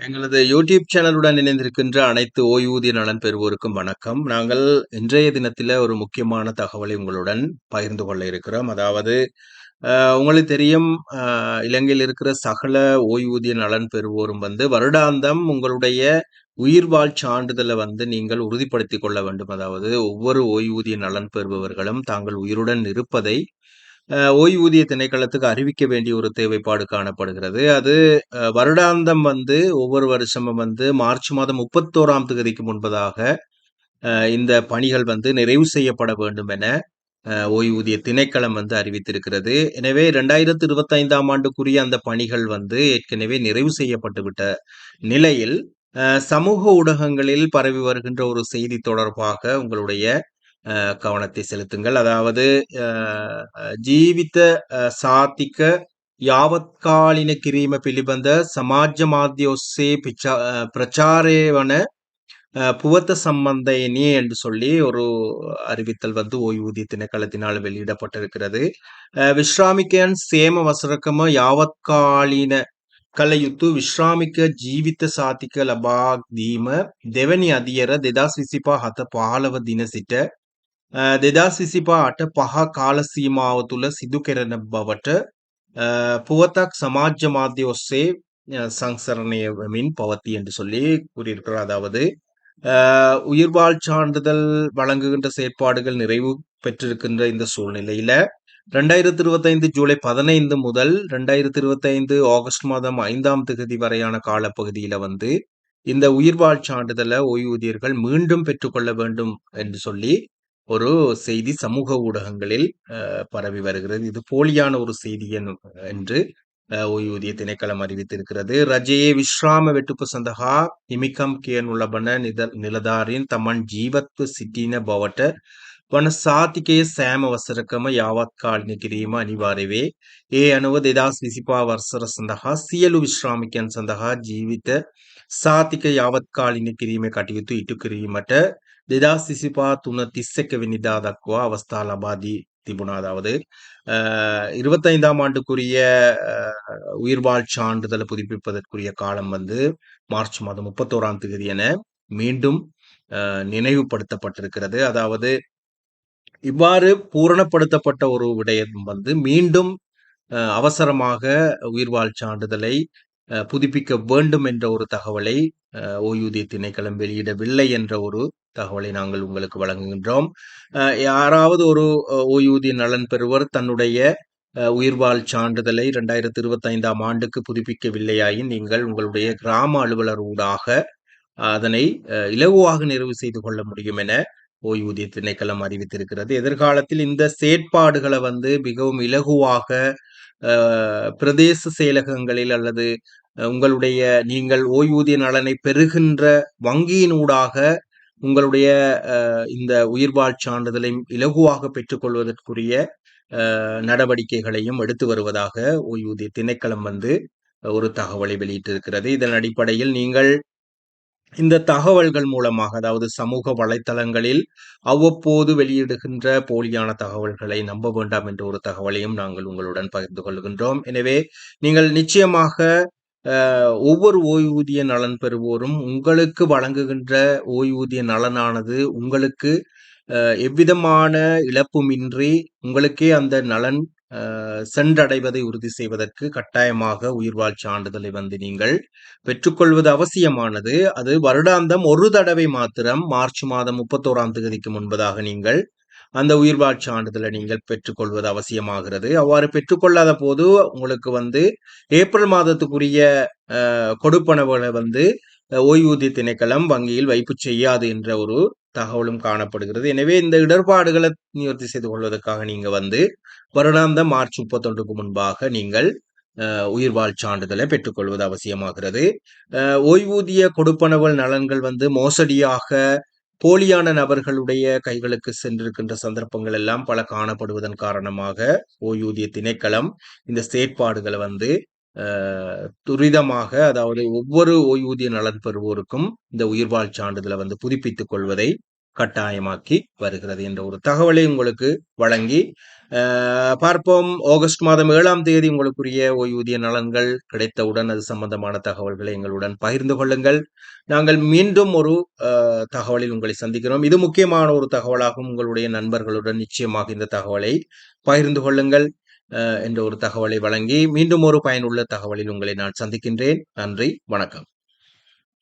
எங்களது யூடியூப் சேனலுடன் இணைந்திருக்கின்ற அனைத்து ஓய்வூதிய நலன் பெறுவோருக்கும் வணக்கம். நாங்கள் இன்றைய தினத்தில் ஒரு முக்கியமான தகவலை உங்களுடன் பகிர்ந்து கொள்ள இருக்கிறோம். அதாவது உங்களுக்கு தெரியும் இலங்கையில் இருக்கிற சகல ஓய்வூதிய நலன் பெறுவோரும் வந்து வருடாந்தம் உங்களுடைய உயிர்வாழ் சான்றிதழை வந்து நீங்கள் உறுதிப்படுத்திக் கொள்ள வேண்டும். அதாவது ஒவ்வொரு ஓய்வூதிய நலன் பெறுபவர்களும் தாங்கள் உயிருடன் இருப்பதை ஓய்வூதிய திணைக்களத்துக்கு அறிவிக்க வேண்டிய ஒரு தேவைப்பாடு காணப்படுகிறது. அது வருடாந்தம் வந்து ஒவ்வொரு வருஷமும் வந்து மார்ச் மாதம் முப்பத்தோராம் தேதிக்கு முன்பதாக இந்த பணிகள் வந்து நிறைவு செய்யப்பட வேண்டும் என ஓய்வூதிய திணைக்களம் வந்து அறிவித்திருக்கிறது. எனவே இரண்டாயிரத்தி இருபத்தி ஐந்தாம் ஆண்டுக்குரிய அந்த பணிகள் வந்து ஏற்கனவே நிறைவு செய்யப்பட்டுவிட்ட நிலையில் சமூக ஊடகங்களில் பரவி வருகின்ற ஒரு செய்தி தொடர்பாக உங்களுடைய கவனத்தை செலுத்துங்கள் அதாவது ஜீவித சாத்திக்க யாவத்காலின கிரீம பிலிபந்த சமாஜ மாத்தியோசே பிச்சா பிரச்சாரேவன புவத்த சம்பந்தனி என்று சொல்லி ஒரு அறிவித்தல் வந்து ஓய்வூதிய திணைக்களத்தினால் வெளியிடப்பட்டிருக்கிறது விஸ்ராமிக்கன் சேம வசரக்கம யாவத்காலின கலையுத்து விஸ்ராமிக்க ஜீவித்த சாத்திக்க லபாக் தீம දෙවැනි අදියර දෙදස් විසිපා හත පහළව දින සිට දෙදස් විසිපා අට පහ කාල සීමාව තුළ සිදු කෙරෙන බවට புவத்தாக் சமாஜ மாத்திய ஒஸ்ஸே சங்சரணையமின் பவத்தி என்று சொல்லி கூறியிருக்கிறார் அதாவது உயிர்வாழ் சான்றிதழ் வழங்குகின்ற செயற்பாடுகள் நிறைவு பெற்றிருக்கின்ற இந்த சூழ்நிலையில ரெண்டாயிரத்தி இருபத்தைந்து ஜூலை பதினைந்து முதல் ரெண்டாயிரத்தி இருபத்தைந்து ஆகஸ்ட் மாதம் ஐந்தாம் தேதி வரையான காலப்பகுதியில வந்து இந்த உயிர்வாழ் சான்றிதழை ஓய்வூதியர்கள் மீண்டும் பெற்றுக்கொள்ள வேண்டும் என்று சொல்லி ஒரு செய்தி சமூக ஊடகங்களில் பரவி வருகிறது இது போலியான ஒரு செய்தி என்று ஓய்வூதிய திணைக்களம் அறிவித்திருக்கிறது ரஜயே விஸ்ராம வெட்டுப்பு சந்தகா இமிக்கம் கியன் உள்ளபன நித நிலதாரின் தமன் ஜீவத்வ சிட்டின பவட்ட වන සාතිකයේ සෑම වසරකම යාවත් කාලින කිරීම අනිවාර්ය ඒ අනුව දෙදස් විසිපා වර්සර සඳහා සියලු විශ්‍රාමිකයන් සඳහා ජීවිත සාතික යාවත් කාලින කිරීමේ කටයුතු ඉටු කිරීමට දෙදස් විසිපා තුන තිස්සක වෙනිදා දක්වා අවස්ථා ලබාදී තිබුණා அதாவது இருபத்தைந்தாம் ஆண்டுக்குரிய உயிர்வாழ் சான்றிதழை புதுப்பிப்பதற்குரிய காலம் வந்து மார்ச் மாதம் முப்பத்தோராம் தேதி என மீண்டும் நினைவுபடுத்தப்பட்டிருக்கிறது அதாவது இவ்வாறு பூரணப்படுத்தப்பட்ட ஒரு விடயம் வந்து மீண்டும் அவசரமாக உயிர்வாழ் சான்றிதழை புதுப்பிக்க வேண்டும் என்ற ஒரு தகவலை ஓய்வூதிய திணைக்களம் வெளியிடவில்லை என்ற ஒரு தகவலை நாங்கள் உங்களுக்கு வழங்குகின்றோம். யாராவது ஒரு ஓய்வூதிய நலன் பெறுவர் தன்னுடைய உயிர்வாழ் சான்றிதழை இரண்டாயிரத்தி இருபத்தி ஐந்தாம் ஆண்டுக்கு புதுப்பிக்கவில்லையாயின் நீங்கள் உங்களுடைய கிராம அலுவலர் ஊடாக அதனை இலகுவாக நிறைவு செய்து கொள்ள முடியும் என ஓய்வூதிய திணைக்களம் அறிவித்திருக்கிறது. எதிர்காலத்தில் இந்த செயற்பாடுகளை வந்து மிகவும் இலகுவாக பிரதேச செயலகங்களில் அல்லது உங்களுடைய நீங்கள் ஓய்வூதிய நலனை பெறுகின்ற வங்கியினூடாக உங்களுடைய இந்த உயிர்வாழ் சான்றிதழை இலகுவாக பெற்றுக்கொள்வதற்குரிய நடவடிக்கைகளையும் எடுத்து வருவதாக ஓய்வூதிய திணைக்களம் வந்து ஒரு தகவலை வெளியிட்டிருக்கிறது. இதன் அடிப்படையில் நீங்கள் இந்த தகவல்கள் மூலமாக அதாவது சமூக வலைத்தளங்களில் அவ்வப்போது வெளியிடுகின்ற போலியான தகவல்களை நம்ப வேண்டாம் என்ற ஒரு தகவலையும் நாங்கள் உங்களுடன் பகிர்ந்து கொள்கின்றோம். எனவே நீங்கள் நிச்சயமாக ஒவ்வொரு ஓய்வூதிய நலன் பெறுவோரும் உங்களுக்கு வழங்குகின்ற ஓய்வூதிய நலனானது உங்களுக்கு எவ்விதமான இழப்புமின்றி உங்களுக்கே அந்த நலன் சென்றடைவதை உறுதி செய்வதற்கு கட்டாயமாக உயிர்வாழ் சான்றிதழை வந்து நீங்கள் பெற்றுக்கொள்வது அவசியமானது. அது வருடாந்தம் ஒரு தடவை மாத்திரம் மார்ச் மாதம் முப்பத்தோராம் தேதிக்கு முன்பதாக நீங்கள் அந்த உயிர்வாழ் சான்றிதழை நீங்கள் பெற்றுக்கொள்வது அவசியமாகிறது. அவ்வாறு பெற்றுக்கொள்ளாத போது உங்களுக்கு வந்து ஏப்ரல் மாதத்துக்குரிய கொடுப்பனவுகளை வந்து ஓய்வூதிய திணைக்களம் வங்கியில் வைப்பு செய்யாது என்ற ஒரு தகவலும் காணப்படுகிறது. எனவே இந்த இடர்பாடுகளை நிவர்த்தி செய்து கொள்வதற்காக நீங்க வந்து வருடாந்த மார்ச் முப்பத்தொன்றுக்கு முன்பாக நீங்கள் உயிர்வாழ் சான்றிதழை பெற்றுக்கொள்வது அவசியமாகிறது. ஓய்வூதிய கொடுப்பனவல் நலன்கள் வந்து மோசடியாக போலியான நபர்களுடைய கைகளுக்கு சென்றிருக்கின்ற சந்தர்ப்பங்கள் எல்லாம் பல காணப்படுவதன் காரணமாக ஓய்வூதிய திணைக்களம் இந்த செயற்பாடுகளை வந்து துரிதமாக அதாவது ஒவ்வொரு ஓய்வூதிய நலன் பெறுவோருக்கும் இந்த உயிர்வாழ் சான்றிதழை வந்து புதுப்பித்துக் கொள்வதை கட்டாயமாக்கி வருகிறது என்ற ஒரு தகவலை உங்களுக்கு வழங்கி பார்ப்போம். ஆகஸ்ட் மாதம் ஏழாம் தேதி உங்களுக்குரிய ஓய்வூதிய நலன்கள் கிடைத்தவுடன் அது சம்பந்தமான தகவல்களை எங்களுடன் பகிர்ந்து கொள்ளுங்கள். நாங்கள் மீண்டும் ஒரு தகவலில் உங்களை சந்திக்கிறோம். இது முக்கியமான ஒரு தகவலாகும் உங்களுடைய நண்பர்களுடன் நிச்சயமாக இந்த தகவலை பகிர்ந்து கொள்ளுங்கள். என்ற ஒரு தகவலை வழங்கி மீண்டும் ஒரு பயனுள்ள தகவலில் உங்களை நான் சந்திக்கின்றேன். நன்றி வணக்கம்.